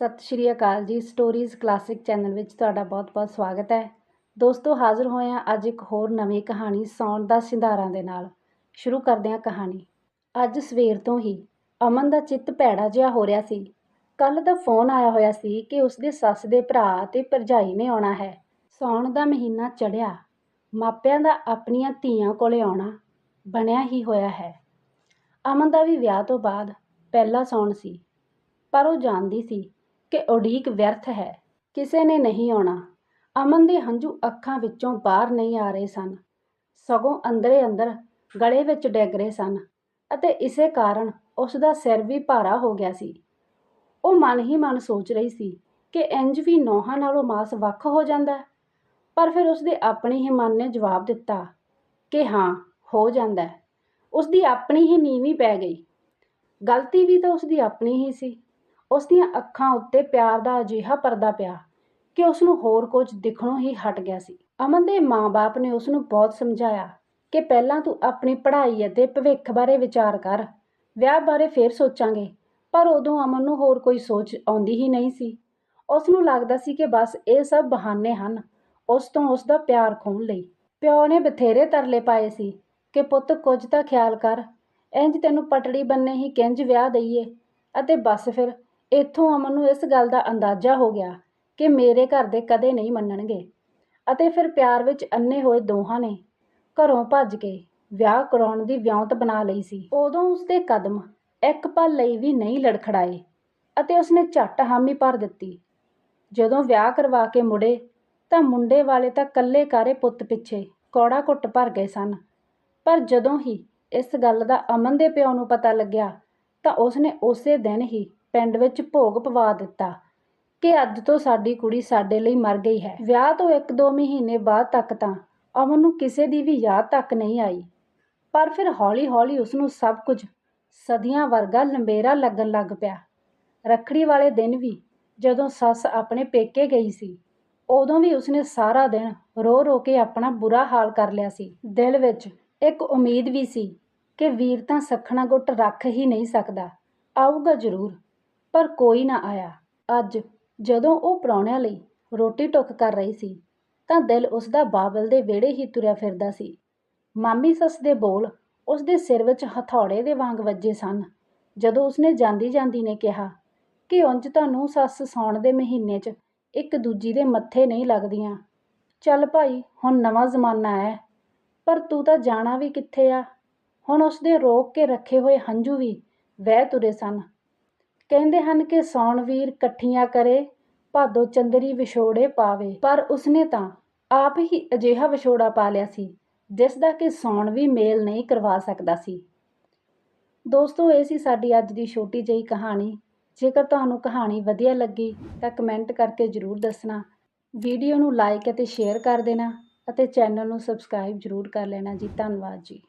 ਸਤਿ ਸ਼੍ਰੀ ਅਕਾਲ ਜੀ। Stories classic channel ਵਿੱਚ ਤੁਹਾਡਾ ਬਹੁਤ-ਬਹੁਤ ਸਵਾਗਤ ਹੈ। ਦੋਸਤੋ, ਹਾਜ਼ਰ ਹੋਏ ਹਾਂ ਅੱਜ ਇੱਕ ਹੋਰ ਨਵੀਂ ਕਹਾਣੀ ਸੌਣ ਦਾ ਸਿੰਧਾਰਾਂ ਦੇ ਨਾਲ। ਸ਼ੁਰੂ ਕਰਦੇ ਹਾਂ ਕਹਾਣੀ। ਅੱਜ ਸਵੇਰ ਤੋਂ ਹੀ ਅਮਨ ਦਾ ਚਿੱਤ ਭੈੜਾ ਜਿਹਾ ਹੋ ਰਿਹਾ ਸੀ। ਕੱਲ ਦਾ ਫੋਨ ਆਇਆ ਹੋਇਆ ਸੀ ਕਿ ਉਸਦੇ ਸੱਸ ਦੇ ਭਰਾ ਤੇ ਭਰਜਾਈ ਨੇ ਆਉਣਾ ਹੈ। ਸੌਣ ਦਾ ਮਹੀਨਾ ਚੜਿਆ ਮਾਪਿਆਂ ਦਾ ਆਪਣੀਆਂ ਧੀਆਂ ਕੋਲੇ ਆਉਣਾ ਬਣਿਆ ਹੀ ਹੋਇਆ ਹੈ। ਅਮਨ ਦਾ ਵੀ ਵਿਆਹ ਤੋਂ ਬਾਅਦ ਪਹਿਲਾ ਸੌਣ ਸੀ, ਪਰ ਉਹ ਜਾਣਦੀ ਸੀ ਕਿ ਉਡੀਕ ਵਿਅਰਥ ਹੈ। ਕਿਸੇ ਨੇ ਨਹੀਂ ਆਉਣਾ। ਅਮਨ ਦੇ ਹੰਝੂ ਅੱਖਾਂ ਵਿੱਚੋਂ ਬਾਹਰ ਨਹੀਂ ਆ ਰਹੇ ਸਨ। ਸਗੋਂ ਅੰਦਰੇ ਅੰਦਰ ਗਲੇ ਵਿੱਚ ਡਿੱਗ ਰਹੇ ਸਨ ਅਤੇ ਇਸੇ ਕਾਰਨ ਉਸ ਦਾ ਸਿਰ ਵੀ ਭਾਰਾ ਹੋ ਗਿਆ ਸੀ। ਉਹ ਮਨ ਹੀ ਮਨ ਸੋਚ ਰਹੀ ਸੀ ਕਿ ਇੰਜ ਵੀ ਨੋਹਾਂ ਨਾਲੋਂ ਮਾਸ ਵੱਖ ਹੋ ਜਾਂਦਾ। ਪਰ ਫਿਰ ਉਸਦੇ ਆਪਣੇ ਹੀ ਮਨ ਨੇ ਜਵਾਬ ਦਿੱਤਾ ਕਿ ਹਾਂ, ਹੋ ਜਾਂਦਾ। ਹੈ। ਉਸਦੀ ਆਪਣੀ ਹੀ ਨੀਵੀਂ ਪੈ ਗਈ। ਗਲਤੀ ਵੀ ਤਾਂ ਉਸਦੀ ਆਪਣੀ ਹੀ ਸੀ। ਉਸ ਦੀਆਂ ਅੱਖਾਂ ਉੱਤੇ ਪਿਆਰ ਦਾ ਅਜਿਹਾ ਪਰਦਾ ਪਿਆ ਕਿ ਉਸ ਨੂੰ ਹੋਰ ਕੁਝ ਦਿਖਣੋਂ ਹੀ ਹਟ ਗਿਆ ਸੀ। ਅਮਨ ਦੇ ਮਾਂ-ਬਾਪ ਨੇ ਉਸ ਨੂੰ ਬਹੁਤ ਸਮਝਾਇਆ ਕਿ ਪਹਿਲਾਂ ਤੂੰ ਆਪਣੀ ਪੜ੍ਹਾਈ ਅਤੇ ਭਵਿੱਖ ਬਾਰੇ ਵਿਚਾਰ ਕਰ, ਵਿਆਹ ਬਾਰੇ ਫੇਰ ਸੋਚਾਂਗੇ, ਪਰ ਉਦੋਂ ਅਮਨ ਨੂੰ ਹੋਰ ਕੋਈ ਸੋਚ ਆਉਂਦੀ ਹੀ ਨਹੀਂ ਸੀ। ਉਸ ਨੂੰ ਲੱਗਦਾ ਸੀ ਕਿ ਬਸ ਇਹ ਸਭ ਬਹਾਨੇ ਹਨ ਉਸ ਤੋਂ ਉਸ ਦਾ ਪਿਆਰ ਖੋਹਣ ਲਈ। ਪਿਓ ਨੇ ਬਥੇਰੇ ਤਰਲੇ ਪਾਏ ਸੀ ਕਿ, ਪੁੱਤ, ਕੁਝ ਤਾਂ ਖਿਆਲ ਕਰ ਇੰਜ ਤੈਨੂੰ ਪਟੜੀ ਬੰਨੇ ਹੀ ਕਿੰਜ ਵਿਆਹ ਦਈਏ? ਅਤੇ ਬਸ ਫਿਰ ਇੱਥੋਂ ਅਮਨ ਨੂੰ ਇਸ ਗੱਲ ਦਾ ਅੰਦਾਜ਼ਾ ਹੋ ਗਿਆ ਕਿ ਮੇਰੇ ਘਰ ਦੇ ਕਦੇ ਨਹੀਂ ਮੰਨਣਗੇ ਅਤੇ ਫਿਰ ਪਿਆਰ ਵਿੱਚ ਅੰਨੇ ਹੋਏ ਦੋਹਾਂ ਨੇ ਘਰੋਂ ਭੱਜ ਕੇ ਵਿਆਹ ਕਰਾਉਣ ਦੀ ਵਿਉਂਤ ਬਣਾ ਲਈ ਸੀ। ਉਦੋਂ ਉਸਦੇ ਕਦਮ ਇੱਕ ਪਲ ਲਈ ਵੀ ਨਹੀਂ ਲੜਖੜਾਏ ਅਤੇ ਉਸਨੇ ਝੱਟ ਹਾਮੀ ਭਰ ਦਿੱਤੀ। ਜਦੋਂ ਵਿਆਹ ਕਰਵਾ ਕੇ ਮੁੜੇ ਤਾਂ ਮੁੰਡੇ ਵਾਲੇ ਤਾਂ ਕੱਲੇ ਕਾਰੇ ਪੁੱਤ ਪਿੱਛੇ ਕੌੜਾ ਘੁੱਟ ਭਰ ਗਏ ਸਨ। ਪਰ ਜਦੋਂ ਹੀ ਇਸ ਗੱਲ ਦਾ ਅਮਨ ਦੇ ਪਿਓ ਨੂੰ ਪਤਾ ਲੱਗਿਆ ਤਾਂ ਉਸਨੇ ਉਸੇ ਦਿਨ ਹੀ ਪਿੰਡ ਵਿੱਚ ਭੋਗ ਪਵਾ ਦਿੱਤਾ ਕਿ ਅੱਜ ਤੋਂ ਸਾਡੀ ਕੁੜੀ ਸਾਡੇ ਲਈ ਮਰ ਗਈ ਹੈ। ਵਿਆਹ ਤੋਂ 1-2 ਮਹੀਨੇ ਬਾਅਦ ਤੱਕ ਤਾਂ ਅਮਨ ਨੂੰ ਕਿਸੇ ਦੀ ਵੀ ਯਾਦ ਤੱਕ ਨਹੀਂ ਆਈ। ਪਰ ਫਿਰ ਹੌਲੀ-ਹੌਲੀ ਉਸ ਨੂੰ ਸਭ ਕੁਝ ਸਦੀਆਂ ਵਰਗਾ ਲੰਬੇਰਾ ਲੱਗਣ ਲੱਗ ਪਿਆ। ਰੱਖੜੀ ਵਾਲੇ ਦਿਨ ਵੀ ਜਦੋਂ ਸੱਸ ਆਪਣੇ ਪੇਕੇ ਗਈ ਸੀ, ਉਦੋਂ ਵੀ ਉਸਨੇ ਸਾਰਾ ਦਿਨ ਰੋ-ਰੋ ਕੇ ਆਪਣਾ ਬੁਰਾ ਹਾਲ ਕਰ ਲਿਆ ਸੀ। ਦਿਲ ਵਿੱਚ ਇੱਕ ਉਮੀਦ ਵੀ ਸੀ ਕਿ ਵੀਰ ਤਾਂ ਸਖਣਾ ਗੁੱਟ ਰੱਖ ਹੀ ਨਹੀਂ ਸਕਦਾ। ਆਊਗਾ ਜ਼ਰੂਰ। ਪਰ ਕੋਈ ਨਾ ਆਇਆ। ਅੱਜ ਜਦੋਂ ਉਹ ਪ੍ਰਾਹੁਣਿਆਂ ਲਈ ਰੋਟੀ ਟੁੱਕ ਕਰ ਰਹੀ ਸੀ, ਤਾਂ ਦਿਲ ਉਸ ਦਾ ਬਾਬਲ ਦੇ ਵਿਹੜੇ ਹੀ ਤੁਰਿਆ ਫਿਰਦਾ ਸੀ। ਮਾਮੀ ਸੱਸ ਦੇ ਬੋਲ ਉਸ ਦੇ ਸਿਰ ਵਿੱਚ ਹਥੌੜੇ ਦੇ ਵਾਂਗ ਵੱਜੇ ਸਨ। ਜਦੋਂ ਉਸਨੇ ਜਾਂਦੀ ਜਾਂਦੀ ਨੇ ਕਿਹਾ ਕਿ ਉਂਝ ਤੁਹਾਨੂੰ ਸੱਸ ਸੌਣ ਦੇ ਮਹੀਨੇ 'ਚ ਇੱਕ ਦੂਜੀ ਦੇ ਮੱਥੇ ਨਹੀਂ ਲੱਗਦੀਆਂ। ਚੱਲ ਭਾਈ, ਹੁਣ ਨਵਾਂ ਜ਼ਮਾਨਾ ਹੈ, ਪਰ ਤੂੰ ਤਾਂ ਜਾਣਾ ਵੀ ਕਿੱਥੇ ਆ? ਹੁਣ ਉਸਦੇ ਰੋਕ ਕੇ ਰੱਖੇ ਹੋਏ ਹੰਝੂ ਵੀ ਵਹਿ ਤੁਰੇ ਸਨ। ਕਹਿੰਦੇ ਹਨ ਕਿ ਸੌਣ ਵੀਰ ਇਕੱਠੀਆਂ ਕਰੇ, ਭਾਦੋ ਚੰਦਰੀ ਵਿਛੋੜੇ ਪਾਵੇ। ਪਰ ਉਸਨੇ ਤਾਂ ਆਪ ਹੀ ਅਜਿਹਾ ਵਿਛੋੜਾ ਪਾ ਲਿਆ ਸੀ, ਜਿਸ ਦਾ ਕਿ ਸੌਣ ਵੀ ਮੇਲ ਨਹੀਂ ਕਰਵਾ ਸਕਦਾ ਸੀ। ਦੋਸਤੋ, ਇਹ ਸੀ ਸਾਡੀ ਅੱਜ ਦੀ ਛੋਟੀ ਜਿਹੀ ਕਹਾਣੀ। ਜੇਕਰ ਤੁਹਾਨੂੰ ਕਹਾਣੀ ਵਧੀਆ ਲੱਗੀ, ਤਾਂ ਕਮੈਂਟ ਕਰਕੇ ਜ਼ਰੂਰ ਦੱਸਣਾ। ਵੀਡੀਓ ਨੂੰ ਲਾਈਕ ਅਤੇ ਸ਼ੇਅਰ ਕਰ ਦੇਣਾ ਅਤੇ ਚੈਨਲ ਨੂੰ ਸਬਸਕ੍ਰਾਈਬ ਜ਼ਰੂਰ ਕਰ ਲੈਣਾ ਜੀ। ਧੰਨਵਾਦ ਜੀ।